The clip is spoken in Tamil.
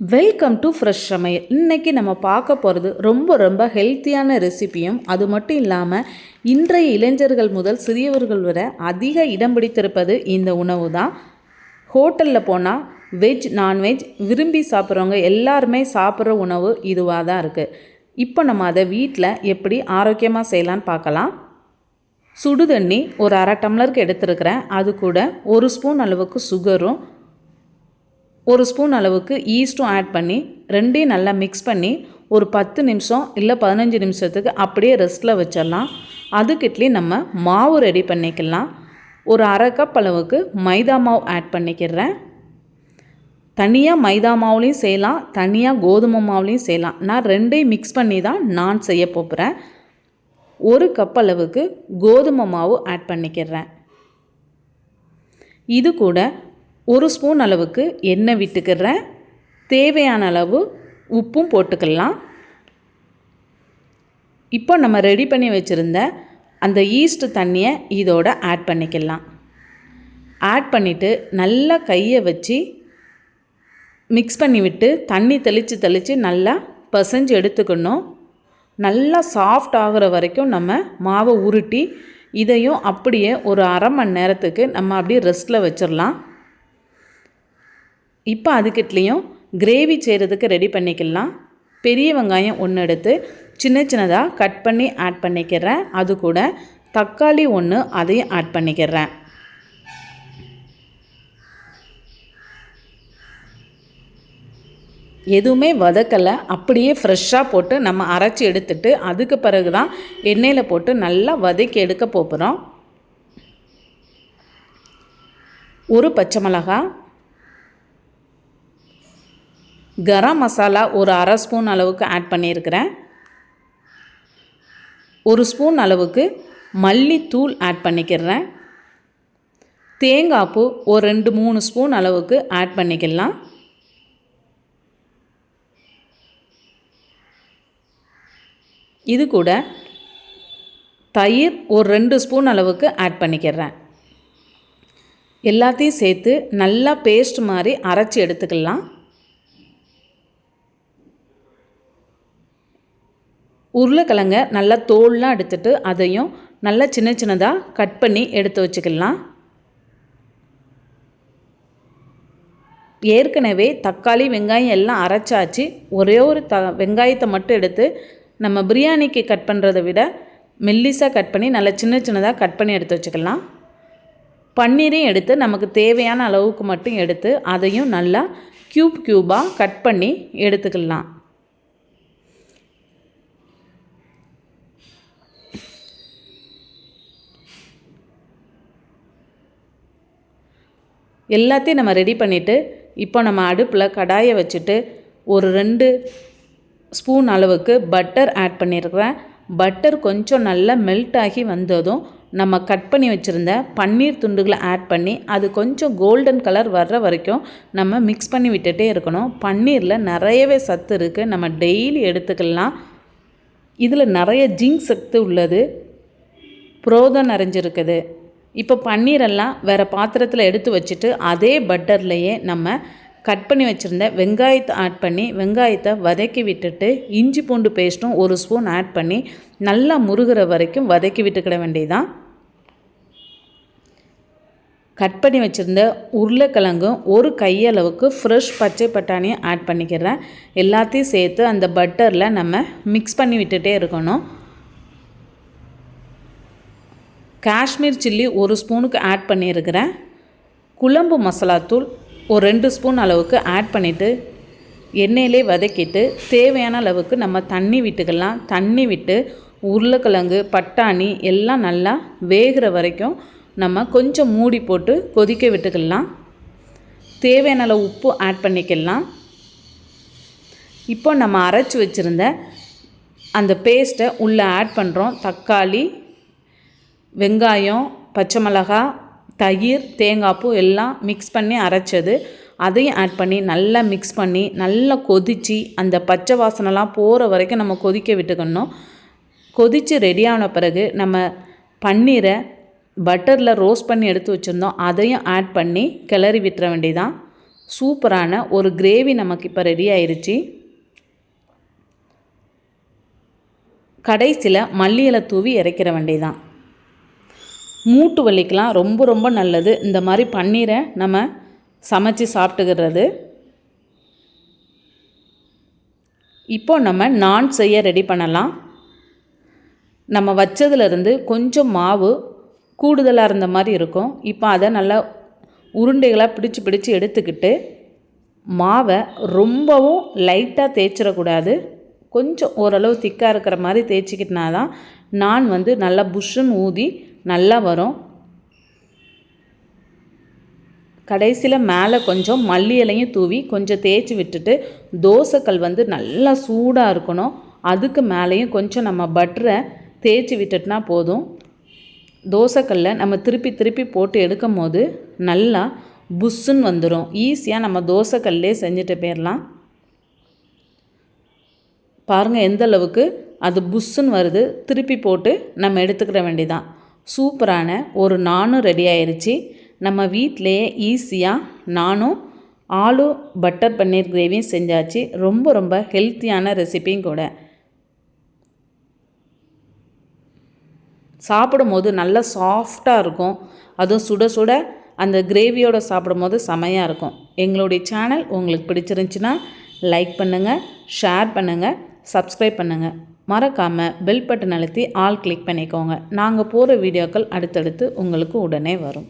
வெல்கம் டு ஃப்ரெஷ் சமையல் இன்றைக்கி நம்ம பார்க்க போகிறது ரொம்ப ரொம்ப ஹெல்த்தியான ரெசிபியும் அது மட்டும் இல்லாமல் இன்றைய இளைஞர்கள் முதல் சிறியவர்கள் வரை அதிக இடம் பிடித்திருப்பது இந்த உணவு தான் ஹோட்டலில் போனால் வெஜ் நான்வெஜ் விரும்பி சாப்பிட்றவங்க எல்லாருமே சாப்பிட்ற உணவு இதுவாக தான் இருக்குது இப்போ நம்ம அதை வீட்டில் எப்படி ஆரோக்கியமாக செய்யலான்னு பார்க்கலாம். சுடு தண்ணி ஒரு அரை டம்ளருக்கு எடுத்துருக்கிறேன். அது கூட ஒரு ஸ்பூன் அளவுக்கு சுகரும் ஒரு ஸ்பூன் அளவுக்கு ஈஸ்ட்டும் ஆட் பண்ணி ரெண்டையும் நல்லா மிக்ஸ் பண்ணி ஒரு பத்து நிமிஷம் இல்லை பதினஞ்சு நிமிஷத்துக்கு அப்படியே ரெஸ்ட்டில் வச்சிடலாம். அதுக்கிட்லேயும் நம்ம மாவு ரெடி பண்ணிக்கலாம். ஒரு அரை கப் அளவுக்கு மைதா மாவு ஆட் பண்ணிக்கிறேன். தனியாக மைதா மாவுலேயும் செய்யலாம் தனியாக கோதுமை மாவுலேயும் செய்யலாம். நான் ரெண்டையும் மிக்ஸ் பண்ணி தான் நான் செய்ய போகிறேன் ஒரு கப் அளவுக்கு கோதுமை மாவு ஆட் பண்ணிக்கிறேன். இது கூட ஒரு ஸ்பூன் அளவுக்கு எண்ணெய் விட்டுக்கிறேன். தேவையான அளவு உப்பும் போட்டுக்கலாம். இப்போ நம்ம ரெடி பண்ணி வச்சுருந்த அந்த ஈஸ்ட் தண்ணியை இதோட ஆட் பண்ணிக்கலாம். ஆட் பண்ணிவிட்டு நல்லா கையை வச்சு மிக்ஸ் பண்ணிவிட்டு தண்ணி தெளித்து தெளித்து நல்லா பசைஞ்சு எடுத்துக்கணும். நல்லா சாஃப்ட் ஆகிற வரைக்கும் நம்ம மாவை உருட்டி இதையும் அப்படியே ஒரு அரை மணி நேரத்துக்கு நம்ம அப்படியே ரெஸ்ட்டில் வச்சிடலாம். இப்போ அதுக்கிட்லேயும் கிரேவி செய்கிறதுக்கு ரெடி பண்ணிக்கலாம். பெரிய வெங்காயம் ஒன்று எடுத்து சின்ன சின்னதாக கட் பண்ணி ஆட் பண்ணிக்கிறேன். அது கூட தக்காளி ஒன்று அதையும் ஆட் பண்ணிக்கிறேன். எதுவுமே வதக்கலை. அப்படியே ஃப்ரெஷ்ஷாக போட்டு நம்ம அரைச்சி எடுத்துட்டு அதுக்கு பிறகு தான் எண்ணெயில் போட்டு நல்லா வதக்கி எடுக்க போகிறோம். ஒரு பச்சை மிளகாய் கரம் மசாலா ஒரு அரை ஸ்பூன் அளவுக்கு ஆட் பண்ணியிருக்கிறேன். ஒரு ஸ்பூன் அளவுக்கு மல்லித்தூள் ஆட் பண்ணிக்கிறேன். தேங்காய் பூ ஒரு ரெண்டு மூணு ஸ்பூன் அளவுக்கு ஆட் பண்ணிக்கலாம். இது கூட தயிர் ஒரு ரெண்டு ஸ்பூன் அளவுக்கு ஆட் பண்ணிக்கிறேன். எல்லாத்தையும் சேர்த்து நல்லா பேஸ்ட் மாதிரி அரைச்சி எடுத்துக்கலாம். உருளைக்கிழங்க நல்லா தோல்லாம் எடுத்துட்டு அதையும் நல்லா சின்ன சின்னதாக கட் பண்ணி எடுத்து வச்சுக்கலாம். ஏற்கனவே தக்காளி வெங்காயம் எல்லாம் அரைச்சாச்சு. ஒரே ஒரு த வெங்காயத்தை மட்டும் எடுத்து நம்ம பிரியாணிக்கு கட் பண்ணுறதை விட மெல்லிஸாக கட் பண்ணி நல்லா சின்ன சின்னதாக கட் பண்ணி எடுத்து வச்சுக்கலாம். பன்னீரையும் எடுத்து நமக்கு தேவையான அளவுக்கு மட்டும் எடுத்து அதையும் நல்லா க்யூப் க்யூபாக கட் பண்ணி எடுத்துக்கலாம். எல்லாத்தையும் நம்ம ரெடி பண்ணிவிட்டு இப்போ நம்ம அடுப்பில் கடாயை வச்சுட்டு ஒரு ரெண்டு ஸ்பூன் அளவுக்கு பட்டர் ஆட் பண்ணியிருக்கிறேன் பட்டர் கொஞ்சம் நல்லா மெல்ட் ஆகி வந்ததும் நம்ம கட் பண்ணி வச்சுருந்த பன்னீர் துண்டுகளை ஆட் பண்ணி அது கொஞ்சம் கோல்டன் கலர் வர்ற வரைக்கும் நம்ம மிக்ஸ் பண்ணி விட்டுட்டே இருக்கணும். பன்னீரில் நிறையவே சத்து இருக்குது நம்ம டெய்லி எடுத்துக்கலாம். இதில் நிறைய ஜிங்க் சத்து உள்ளது. புரோதம் நிறைஞ்சிருக்குது. இப்போ பன்னீரெல்லாம் வேறு பாத்திரத்தில் எடுத்து வச்சுட்டு அதே பட்டர்லேயே நம்ம கட் பண்ணி வச்சுருந்த வெங்காயத்தை ஆட் பண்ணி வெங்காயத்தை வதக்கி விட்டுட்டு இஞ்சி பூண்டு பேஸ்ட்டும் ஒரு ஸ்பூன் ஆட் பண்ணி நல்லா முருகிற வரைக்கும் வதக்கி விட்டுக்கிட வேண்டியதான் கட் பண்ணி வச்சுருந்த உருளைக்கிழங்கும் ஒரு கையளவுக்கு ஃப்ரெஷ் பச்சை பட்டாணியும் ஆட் பண்ணிக்கிறேன். எல்லாத்தையும் சேர்த்து அந்த பட்டரில் நம்ம மிக்ஸ் பண்ணி விட்டுகிட்டே இருக்கணும். காஷ்மீர் சில்லி ஒரு ஸ்பூனுக்கு ஆட் பண்ணியிருக்கிறேன். குழம்பு மசாலாத்தூள் ஒரு ரெண்டு ஸ்பூன் அளவுக்கு ஆட் பண்ணிவிட்டு எண்ணெயிலே வதக்கிட்டு தேவையான அளவுக்கு நம்ம தண்ணி விட்டுக்கலாம். தண்ணி விட்டு உருளைக்கிழங்கு பட்டாணி எல்லாம் நல்லா வேகிற வரைக்கும் நம்ம கொஞ்சம் மூடி போட்டு கொதிக்க விட்டுக்கலாம். தேவையான அளவு உப்பு ஆட் பண்ணிக்கலாம். இப்போ நம்ம அரைச்சி வச்சுருந்த அந்த பேஸ்ட்டை உள்ளே ஆட் பண்ணுறோம் தக்காளி வெங்காயம் பச்சை மிளகா தயிர் தேங்காய் பூ எல்லாம் மிக்ஸ் பண்ணி அரைச்சது. அதையும் ஆட் பண்ணி நல்லா மிக்ஸ் பண்ணி நல்லா கொதித்து அந்த பச்சை வாசனைலாம் போகிற வரைக்கும் நம்ம கொதிக்க விட்டுக்கணும். கொதித்து ரெடியான பிறகு நம்ம பன்னீரை பட்டரில் ரோஸ்ட் பண்ணி எடுத்து வச்சுருந்தோம். அதையும் ஆட் பண்ணி கிளறி விட்டுற வேண்டியதான் சூப்பரான ஒரு கிரேவி நமக்கு இப்போ ரெடி ஆயிடுச்சு கடைசியில் மல்லியில் தூவி இறக்கிற வேண்டியதான் மூட்டு வலிக்கெலாம் ரொம்ப ரொம்ப நல்லது. இந்த மாதிரி பன்னீரை நம்ம சமைச்சு சாப்பிட்டுக்கிறது. இப்போ நம்ம நான் செய்ய ரெடி பண்ணலாம். நம்ம வச்சதுலேருந்து கொஞ்சம் மாவு கூடுதலாக இருந்த மாதிரி இருக்கும். இப்போ அதை நல்லா உருண்டைகளாக பிடிச்சு பிடிச்சி எடுத்துக்கிட்டு மாவை ரொம்பவும் லைட்டாக தேய்ச்சிடக்கூடாது. கொஞ்சம் ஓரளவு திக்காக இருக்கிற மாதிரி தேய்ச்சிக்கிட்டனா தான் நான் வந்து நல்லா புஷ்ஷுன்னு ஊதி நல்லா வரும். கடைசியில் மேலே கொஞ்சம் மல்லி இலையும் தூவி கொஞ்சம் தேய்ச்சி விட்டுட்டு தோசைக்கல் வந்து நல்லா சூடாக இருக்கணும். அதுக்கு மேலேயும் கொஞ்சம் நம்ம பட்டரை தேய்ச்சி விட்டுட்டுனா போதும். தோசைக்கல்ல நம்ம திருப்பி திருப்பி போட்டு எடுக்கும் போது நல்லா புஷ்ஷுன்னு வந்துடும் ஈஸியாக நம்ம தோசைக்கல்லே செஞ்சுட்டு போயிடலாம் பாருங்கள் எந்த அளவுக்கு அது புஷ்ஷுன்னு வருது. திருப்பி போட்டு நம்ம எடுத்துக்கிற வேண்டியதான் சூப்பரான ஒரு நானும் ரெடி ஆயிடுச்சு நம்ம வீட்டிலையே ஈஸியாக நானும் ஆலு பட்டர் பன்னீர் கிரேவியும் செஞ்சாச்சு. ரொம்ப ரொம்ப ஹெல்த்தியான ரெசிபியும் கூட. சாப்பிடும்போது நல்லா சாஃப்டாக இருக்கும். அதுவும் சுட சுட அந்த கிரேவியோடு சாப்பிடும்போது செமையாக இருக்கும். எங்களுடைய சேனல் உங்களுக்கு பிடிச்சிருந்துச்சின்னா லைக் பண்ணுங்கள் ஷேர் பண்ணுங்கள் சப்ஸ்கிரைப் பண்ணுங்கள் மறக்காமல் பெல் பட்டன் அழுத்தி ஆல் கிளிக் பண்ணிக்கோங்க. நாங்கள் போகிற வீடியோக்கள் அடுத்தடுத்து உங்களுக்கு உடனே வரும்.